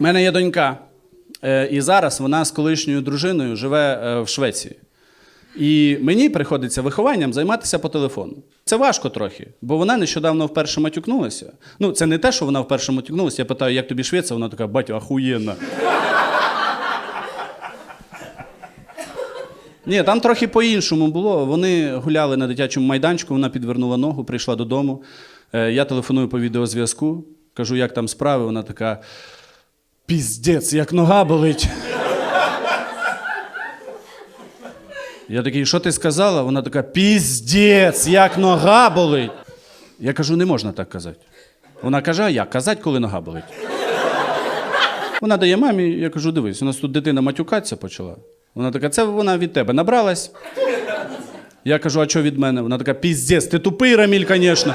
У мене є донька, е, і зараз вона з колишньою дружиною живе е, в Швеції. І мені приходиться вихованням займатися по телефону. Це важко трохи, бо вона нещодавно вперше матюкнулася. Ну, це не те, що вона вперше матюкнулася. Я питаю, як тобі Швеція? Вона така, батю, ахуєнна. Ні, там трохи по-іншому було. Вони гуляли на дитячому майданчику, вона підвернула ногу, прийшла додому. Е, Я телефоную по відеозв'язку, кажу, як там справи. Вона така. Піздець, як нога болить. Я такий, що ти сказала? Вона така, піздець, як нога болить. Я кажу, не можна так казати. Вона каже, а як? Казати, коли нога болить. Вона дає мамі, я кажу, дивись, у нас тут дитина матюкатися почала. Вона така, це вона від тебе набралась. Я кажу, а що від мене? Вона така, піздець, ти тупий, Раміль, звісно.